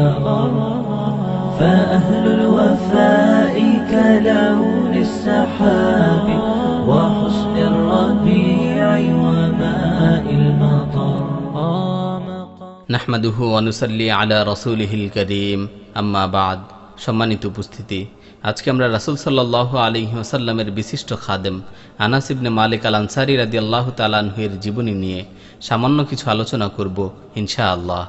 الأغر فأهل الوفاء كلون السحاب وحسن الربيع وماء المطر নাহমাদুহু অনুসাল্লি আলা রসুলহিল করিম আম্মা বাদ সম্মানিত উপস্থিতি আজকে আমরা রাসুল সাল্লাহ আলী ওসাল্লামের বিশিষ্ট খাদেম আনাস ইবনে মালিক আল আনসারি রাদি আল্লাহ তালানহুয়ের জীবনী নিয়ে সামান্য কিছু আলোচনা করব ইনশা আল্লাহ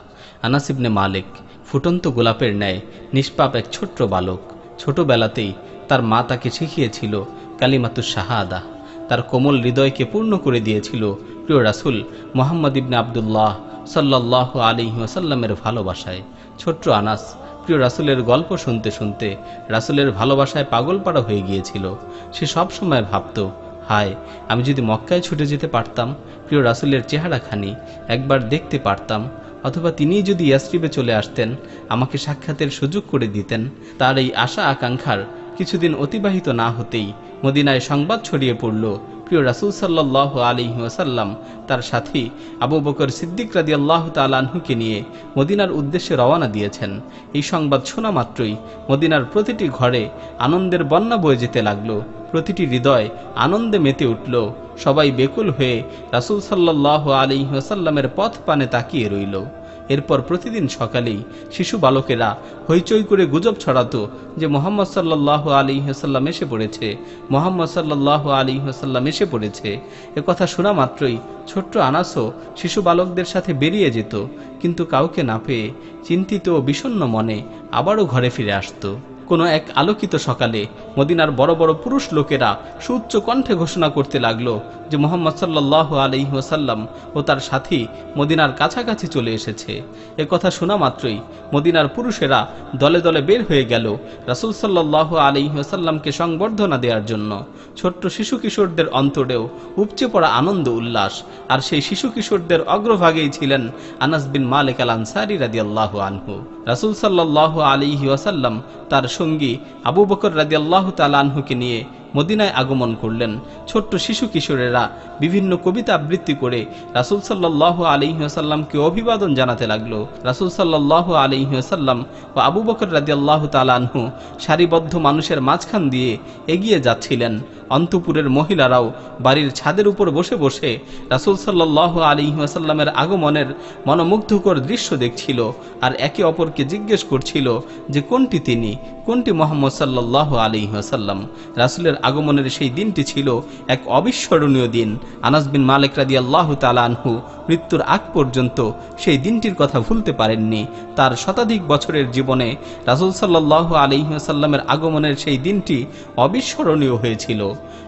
আনাস ইবনে মালিক ফুটন্ত গোলাপের ন্যায় নিষ্পাপ এক ছোট্ট বালক। ছোটবেলাতেই তার মা তাকে শিখিয়েছিল কালিমাতুর শাহাদা। তার কোমল হৃদয়কে পূর্ণ করে দিয়েছিল প্রিয় রাসুল মোহাম্মদ ইবনে আবদুল্লাহ সাল্লাহ আলী ওসাল্লামের ভালোবাসায়। ছোট্ট আনাস প্রিয় রাসুলের গল্প শুনতে শুনতে রাসুলের ভালোবাসায় পাগলপাড়া হয়ে গিয়েছিল। সে সব সময় ভাবত, হায়, আমি যদি মক্কায় ছুটে যেতে পারতাম, প্রিয় রাসুলের চেহারাখানি একবার দেখতে পারতাম অথবা তিনি যদি ইয়াসরিবে চলে আসতেন, আমাকে সাক্ষাতের সুযোগ করে দিতেন। তার এই আশা আকাঙ্ক্ষার কিছুদিন অতিবাহিত না হতেই মদিনায় সংবাদ ছড়িয়ে পড়ল। প্রিয় রাসুল সাল্লাহ আলী ওসাল্লাম তার সাথী আবু বকর সিদ্দিক রাদি আল্লাহ তালাহুকে নিয়ে মদিনার উদ্দেশ্যে রওনা দিয়েছেন। এই সংবাদ শোনা মাত্রই মদিনার প্রতিটি ঘরে আনন্দের বন্যা বয়ে যেতে লাগল। প্রতিটি হৃদয় আনন্দে মেতে উঠল। সবাই বেকুল হয়ে রাসুল সাল্লাহ আলী ওসাল্লামের পথ পানে তাকিয়ে রইল। এরপর প্রতিদিন সকালেই শিশু বালকেরা হইচই করে গুজব ছড়াতো যে মোহাম্মদ সাল্লাহ আলী হাসাল্লাম এসে পড়েছে, মোহাম্মদ সাল্লাহ আলী হাসাল্লাম এসে পড়েছে। কথা শোনা মাত্রই ছোট্ট আনাসও শিশু বালকদের সাথে বেরিয়ে যেত, কিন্তু কাউকে না পেয়ে চিন্তিত ও বিষণ্ন মনে আবারও ঘরে ফিরে আসতো। কোনো এক আলোকিত সকালে মদিনার বড় বড় পুরুষ লোকেরা সুউচ্চ কণ্ঠে ঘোষণা করতে লাগল যে মোহাম্মদ সাল্লাহ ওসাল্লাম ও তার সাথী মদিনার কাছাকাছি চলে এসেছে। এ কথা শোনা মাত্রই মদিনার পুরুষেরা দলে দলে বের হয়ে গেল রাসুল সাল্লাহ আলি ওসাল্লামকে সংবর্ধনা দেওয়ার জন্য। ছোট্ট শিশু কিশোরদের অন্তরেও উপচে পড়া আনন্দ উল্লাস আর সেই শিশু কিশোরদের অগ্রভাগেই ছিলেন আনাস বিন মালিক আল আনসারি রাদি আল্লাহ আনহু। রাসুল সাল্লাহ আলী ওয়াসাল্লাম তার সঙ্গী আবু বকর রাদি আল্লাহ তালানহুকে নিয়ে মদিনায় আগমন করলেন। ছোট্ট শিশু কিশোরেরা বিভিন্ন কবিতা আবৃত্তি করে রাসুল সাল্লাহ আলিহাসাল্লামকে অভিবাদন জানাতে লাগল। রাসুল সাল্লাহ আলিহাসাল্লাম ও আবু বকর রাজি আল্লাহ তালানহু সারিবদ্ধ মানুষের মাঝখান দিয়ে এগিয়ে যাচ্ছিলেন। অন্তপুরের মহিলারাও বাড়ির ছাদের উপর বসে বসে রাসুল সাল্লাহ আলিহাসাল্লামের আগমনের মনোমুগ্ধকর দৃশ্য দেখছিল আর একে অপরকে জিজ্ঞেস করছিল যে কোনটি তিনি? কোনটি মোহাম্মদ সাল্লাহ আলিহাসাল্লাম রাসুলের আগমনের সেই দিনটি ছিল এক অবিস্মরণীয় দিন। আনাস বিন মালিক রাদি আল্লাহ তালানহু মৃত্যুর আগ পর্যন্ত সেই দিনটির কথা ভুলতে পারেননি। তার শতাধিক বছরের জীবনে রাসুল সাল্লাহ আলিহাসাল্লামের আগমনের সেই দিনটি অবিস্মরণীয় হয়েছিল।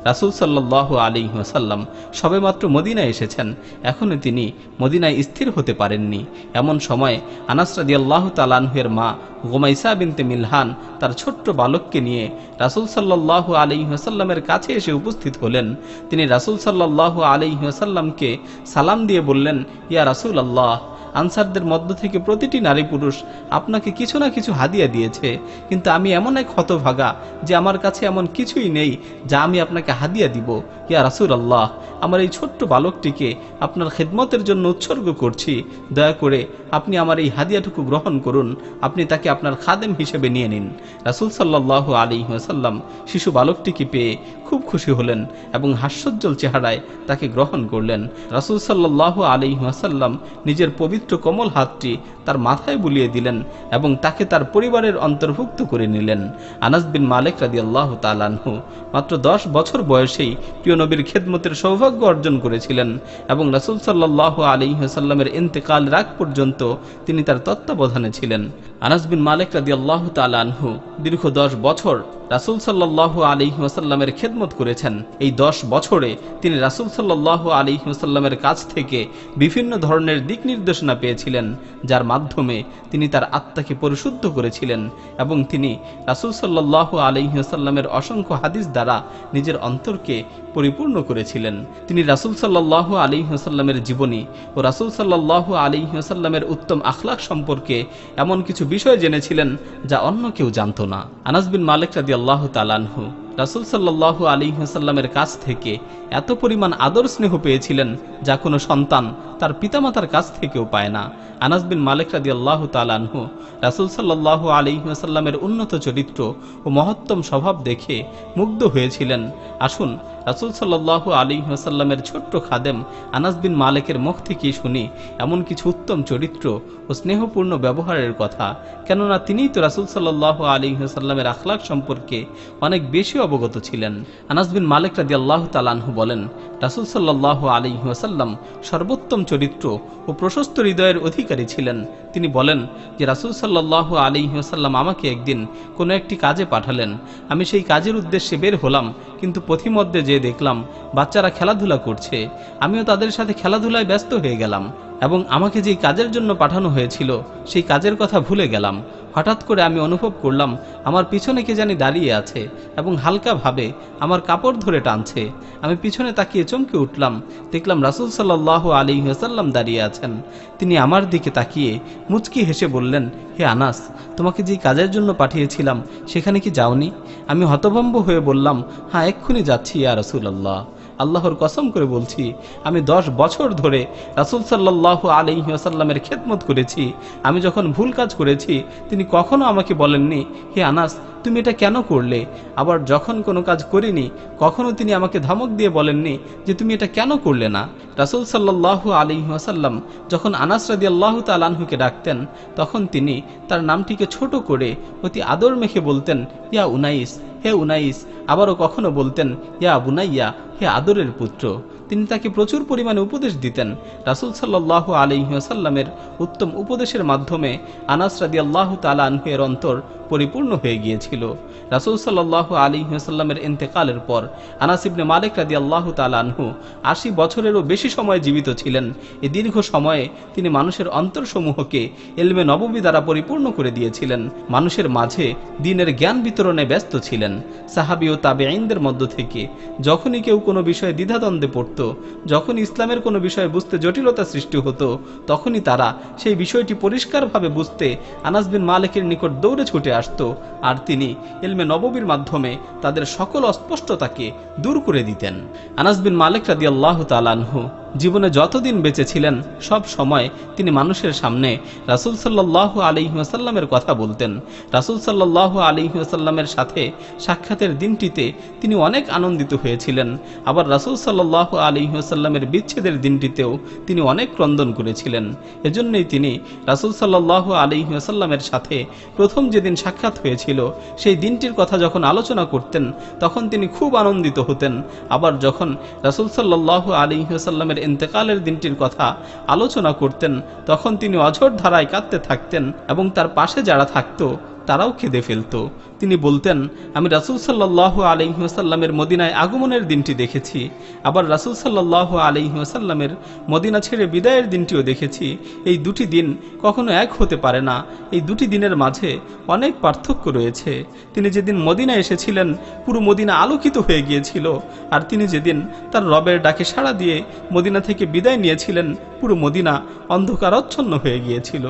রাসুল সাল্লাহ আলিহাসাল্লাম সবেমাত্র মদিনায় এসেছেন। এখনও তিনি মদিনায় স্থির হতে পারেননি। এমন সময় আনাস রাদি আল্লাহ তালানহুয়ের মা গোমাইসা বিনতে মিলহান তার ছোট্ট বালককে নিয়ে রাসুল সাল্লাহ আলী হাসাল্লামের কাছে এসে উপস্থিত হলেন। তিনি রাসুল সাল্লাহ আলী হাসাল্লামকে সালাম দিয়ে বললেন, ইয়া রাসুল আল্লাহ আনসারদের মধ্য থেকে প্রতিটি নারী পুরুষ আপনাকে কিছু না কিছু হাদিয়া দিয়েছে। কিন্তু আমি এমন এক হতভাগা যে আমার কাছে এমন কিছুই নেই যা আমি আপনাকে হাদিয়া দিব। ইয়া রাসুল আল্লাহ আমার এই ছোট্ট বালকটিকে আপনার খেদমতের জন্য উৎসর্গ করছি। দয়া করে আপনি আমার এই হাদিয়াটুকু গ্রহণ করুন। আপনি তাকে আপনার খাদেম হিসেবে নিয়ে নিন। রাসুল সাল্লাহ আলী সাল্লাম শিশু বালকটিকে পেয়ে খুব খুশি হলেন এবং হাস্যোজ্জ্বল চেহারায় তাকে গ্রহণ করলেন। রাসুল সাল্লাহ আলী সাল্লাম নিজের পবিত্র কমল হাতটি তার মাথায় বুলিয়ে দিলেন এবং তাকে তার পরিবারের অন্তর্ভুক্ত করে নিলেন। আনাস বিন মালিক রাদি আল্লাহ তালানহু মাত্র দশ বছর বয়সেই প্রিয় নবীর খেদমতের সৌভাগ্য অর্জন করেছিলেন এবং রাসুল সাল্লাহ আলী সাল্লামের ইন্তেকাল রাগ পর্যন্ত তিনি তার তত্ত্বাবধানে ছিলেন। আনাস বিন মালিক রাদি আল্লাহ তালানহু দীর্ঘ দশ বছর রাসুল সাল্লাহ আলী ওসাল্লামের খেদমত করেছেন। এই দশ বছরে তিনি রাসুল সাল্লাহ আলী ওসাল্লামের কাছ থেকে বিভিন্ন ধরনের দিক নির্দেশনা অনুপ্রেরণা পেয়েছিলেন, যার মাধ্যমে তিনি তার আত্মাকে পরিশুদ্ধ করেছিলেন এবং তিনি রাসুল সাল্লাহ আলহিহাসাল্লামের অসংখ্য হাদিস দ্বারা নিজের অন্তরকে পরিপূর্ণ করেছিলেন। তিনি রাসুল সাল্লাহ আলিহাসাল্লামের জীবনী ও রাসুল সাল্লাহ আলিহাসাল্লামের উত্তম আখলাক সম্পর্কে এমন কিছু বিষয় জেনেছিলেন যা অন্য কেউ জানত না। আনাস বিন মালিক রাদি আল্লাহ তালানহু রাসুল সাল্লাহ আলিহাসাল্লামের কাছ থেকে এত পরিমাণ আদর স্নেহ পেয়েছিলেন যা কোনো সন্তান তার পিতামাতার কাছ থেকেও পায় না। আনাস বিন মালিক রাদি আল্লাহ তালানহু রাসুল সাল্লাহ আলিহাসাল্লামের উন্নত চরিত্র ও মহত্তম স্বভাব দেখে মুগ্ধ হয়েছিলেন। আসুন, রাসুল সাল্লাহ আলিহাসাল্লামের ছোট্ট খাদেম আনাস বিন মালিকের মুখ থেকেই শুনি এমন কিছু উত্তম চরিত্র ও স্নেহপূর্ণ ব্যবহারের কথা। কেননা তিনিই তো রাসুল সাল্লাহ আলিহাসাল্লামের আখলাক সম্পর্কে অনেক বেশি অবগত ছিলেন। আনাস বিন মালিক রাদি আল্লাহ তালানহু বলেন, রাসুল সাল্লাহ আলিহাসাল্লাম সর্বোত্তম চরিত্র ও প্রশস্ত হৃদয়ের অধিকারী ছিলেন। তিনি বলেন যে রাসুল সাল্লাহ আলী ওসাল্লাম আমাকে একদিন কোনো একটি কাজে পাঠালেন। আমি সেই কাজের উদ্দেশ্যে বের হলাম, কিন্তু পথিমধ্যে যে দেখলাম বাচ্চারা খেলাধুলা করছে। আমিও তাদের সাথে খেলাধুলায় ব্যস্ত হয়ে গেলাম এবং আমাকে যেই কাজের জন্য পাঠানো হয়েছিল, সেই কাজের কথা ভুলে গেলাম। হঠাৎ করে আমি অনুভব করলাম আমার পিছনে কে জানি দাঁড়িয়ে আছে এবং হালকাভাবে আমার কাপড় ধরে টানছে। আমি পিছনে তাকিয়ে চমকে উঠলাম, দেখলাম রাসুল সাল্লাহ আলী হাসাল্লাম দাঁড়িয়ে আছেন। তিনি আমার দিকে তাকিয়ে মুচকি হেসে বললেন, হে আনাস, তোমাকে যেই কাজের জন্য পাঠিয়েছিলাম, সেখানে কি যাওনি? আমি হতভম্ব হয়ে বললাম হ্যাঁ এক্ষুনি যাচ্ছি ইয়া রসুল্লাহ আল্লাহর কসম করে বলছি, আমি দশ বছর ধরে রাসুল সাল্লাহ আলিহাসাল্লামের খেদমত করেছি। আমি যখন ভুল কাজ করেছি, তিনি কখনো আমাকে বলেননি, হে আনাস, তুমি এটা কেন করলে? আবার যখন কোনো কাজ করিনি, কখনো তিনি আমাকে ধমক দিয়ে বলেননি যে তুমি এটা কেন করলে না? রাসুল সাল্লাহ আলিহাসাল্লাম যখন আনাস রাদি আল্লাহ তালানহুকে ডাকতেন, তখন তিনি তার নামটিকে ছোট করে অতি আদর মেখে বলতেন, ইয়া উনাইস, হে উনাইস। আবারও কখনো বলতেন, ইয়া বুনাইয়া, হে আদরের পুত্র। তিনি তাকে প্রচুর পরিমাণে উপদেশ দিতেন। রাসুল সাল্লাহ আলিহাসাল্লামের উত্তম উপদেশের মাধ্যমে আনাস রাদি আল্লাহ তালানহের অন্তর পরিপূর্ণ হয়ে গিয়েছিল। রাসুল সাল্লাহ আলিহাসাল্লামের এন্তেকালের পর আনাস ইবনে মালিক রাদি আল্লাহ তালানহু আশি বছরেরও বেশি সময় জীবিত ছিলেন। এই দীর্ঘ সময়ে তিনি মানুষের অন্তরসমূহকে এলমে নবমী দ্বারা পরিপূর্ণ করে দিয়েছিলেন। মানুষের মাঝে দিনের জ্ঞান বিতরণে ব্যস্ত ছিলেন। সাহাবি ও তাবে আইনদের মধ্য থেকে যখনই কেউ কোনো বিষয়ে দ্বিধাদ্বন্দ্বে পড়ত যখন ইসলামের কোনো বিষয়ে বুঝতে জটিলতা সৃষ্টি হতো, তখনই তারা সেই বিষয়টি পরিষ্কারভাবে বুঝতে আনাস বিন মালিকের নিকট দৌড়ে ছুটে আসত আর তিনি এলমে নববীর মাধ্যমে তাদের সকল অস্পষ্টতাকে দূর করে দিতেন। আনাস বিন মালিক রাদি আল্লাহ তালানহু জীবনে যতদিন বেঁচে ছিলেন, সব সময় তিনি মানুষের সামনে রাসুল সাল্লাহ আলিহাসাল্লামের কথা বলতেন। রাসুল সাল্লাহ আলিহাসাল্লামের সাথে সাক্ষাতের দিনটিতে তিনি অনেক আনন্দিত হয়েছিলেন। আবার রাসুল সাল্লাহ আলিহাসাল্লামের বিচ্ছেদের দিনটিতেও তিনি অনেক ক্রন্দন করেছিলেন। এজন্যই তিনি রাসুল সাল্লাহ আলিহাসাল্লামের সাথে প্রথম যেদিন সাক্ষাৎ হয়েছিল, সেই দিনটির কথা যখন আলোচনা করতেন, তখন তিনি খুব আনন্দিত হতেন। আবার যখন রাসুল সাল্লাহ আলিহাসাল্লামের ইন্তেকালের দিনটির কথা আলোচনা করতেন, তখন তিনি অঝোর ধারায় কাঁদতে থাকতেন এবং তার পাশে যারা থাকতো তারাও কেঁদে ফেলত। তিনি বলতেন, আমি রাসুল সাল্লাহ আলিহাসাল্লামের মদিনায় আগমনের দিনটি দেখেছি। আবার রাসুল সাল্লাহ আলিহাসাল্লামের মদিনা ছেড়ে বিদায়ের দিনটিও দেখেছি। এই দুটি দিন কখনো এক হতে পারে না। এই দুটি দিনের মাঝে অনেক পার্থক্য রয়েছে। তিনি যেদিন মদিনা এসেছিলেন, পুরো মদিনা আলোকিত হয়ে গিয়েছিল। আর তিনি যেদিন তার রবের ডাকে সাড়া দিয়ে মদিনা থেকে বিদায় নিয়েছিলেন, পুরো মদিনা অন্ধকারচ্ছন্ন হয়ে গিয়েছিল।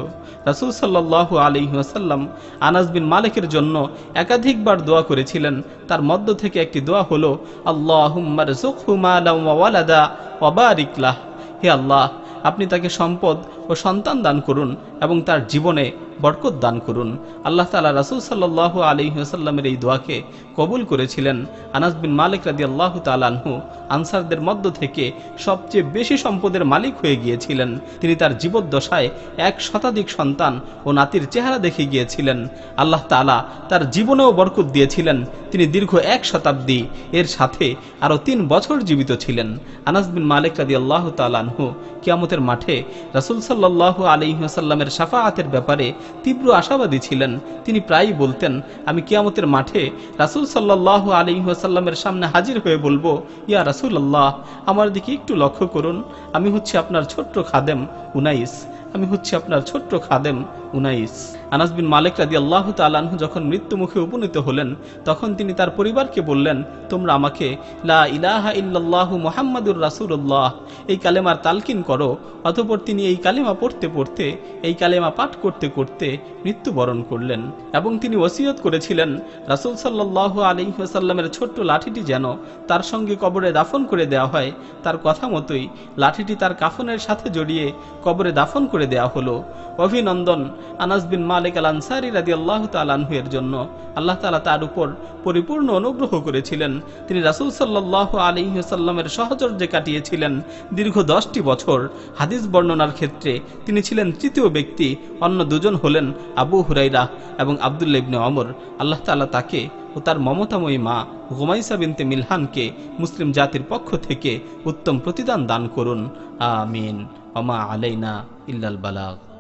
রাসুল সাল্লাহ আলিহাসাল্লাম আনাস বিন মালিকের জন্য একাধিকবার দোয়া করেছিলেন। তার মধ্য থেকে একটি দোয়া হলো আল্লাহ ওবারিকলাহ হে আল্লাহ, আপনি তাকে সম্পদ ও সন্তান দান করুন এবং তার জীবনে বরকত দান করুন। আল্লাহ তালা রাসুল সাল্লাহ আলিহাসাল্লামের এই দোয়াকে কবুল করেছিলেন। আনাস বিন মালিক রাদি আল্লাহ তালানহু আনসারদের মধ্য থেকে সবচেয়ে বেশি সম্পদের মালিক হয়ে গিয়েছিলেন। তিনি তার জীবদ্দশায় এক শতাধিক সন্তান ও নাতির চেহারা দেখে গিয়েছিলেন। আল্লাহ তালা তার জীবনেও বরকত দিয়েছিলেন। তিনি দীর্ঘ এক শতাব্দী এর সাথে আরও তিন বছর জীবিত ছিলেন। আনাস বিন মালিক রাদি আল্লাহ তালানহু কিয়ামতের মাঠে রাসুল সাল্লাহ আলিহাসাল্লামের সাফাআতের ব্যাপারে তীব্র আশাবাদী ছিলেন। তিনি প্রায়ই বলতেন, আমি কিয়ামতের মাঠে রাসুল সাল্লাহ আলিহাসাল্লামের সামনে হাজির হয়ে বলব, ইয়া রাসুল আল্লাহ আমার দিকে একটু লক্ষ্য করুন। আমি হচ্ছে আপনার ছোট্ট খাদেম উনাইস। আমি হচ্ছে আপনার ছোট্ট খাদেম উনাইস। আনাস বিন মালিক রাদি আল্লাহ তালানহু যখন মৃত্যু মুখে উপনীত হলেন, তখন তিনি তার পরিবারকে বললেন, তোমরা আমাকে লা ইলাহা ইল্লাল্লাহু মুহাম্মাদুর রাসূলুল্লাহ, এই কালেমার তালকিন করো, অতঃপর তিনি এই কালেমা পড়তে পড়তে, এই কালেমা পাঠ করতে করতে মৃত্যুবরণ করলেন এবং তিনি ওসিয়ত করেছিলেন, রাসূল সাল্লাল্লাহু আলাইহি ওয়াসাল্লামের ছোট্ট লাঠিটি যেন তার সঙ্গে কবরে দাফন করে দেওয়া হয়। তার কথা মতোই লাঠিটি তার কাফনের সাথে জড়িয়ে কবরে দাফন করে দেওয়া হলো। অভিনন্দন আনাস বিন মালিক আল আনসারি রাদি আল্লাহ তালানহু এর জন্য আল্লাহ তালা তার উপর পরিপূর্ণ অনুগ্রহ করেছিলেন। তিনি রাসুল সাল্লাহ আলিহাসাল্লামের সহচর্যে কাটিয়েছিলেন দীর্ঘ দশটি বছর। হাদিস বর্ণনার ক্ষেত্রে তিনি ছিলেন তৃতীয় ব্যক্তি, অন্য দুজন হলেন আবু হুরাইরা এবং আবদুল্লা ইবনে অমর আল্লাহ তালা তাকে ও তার মমতাময়ী মা গোমাইসা বিনতে মিলহানকে মুসলিম জাতির পক্ষ থেকে উত্তম প্রতিদান দান করুন। আমিন। অমা আলাইনা ইল্লাল বালাগ।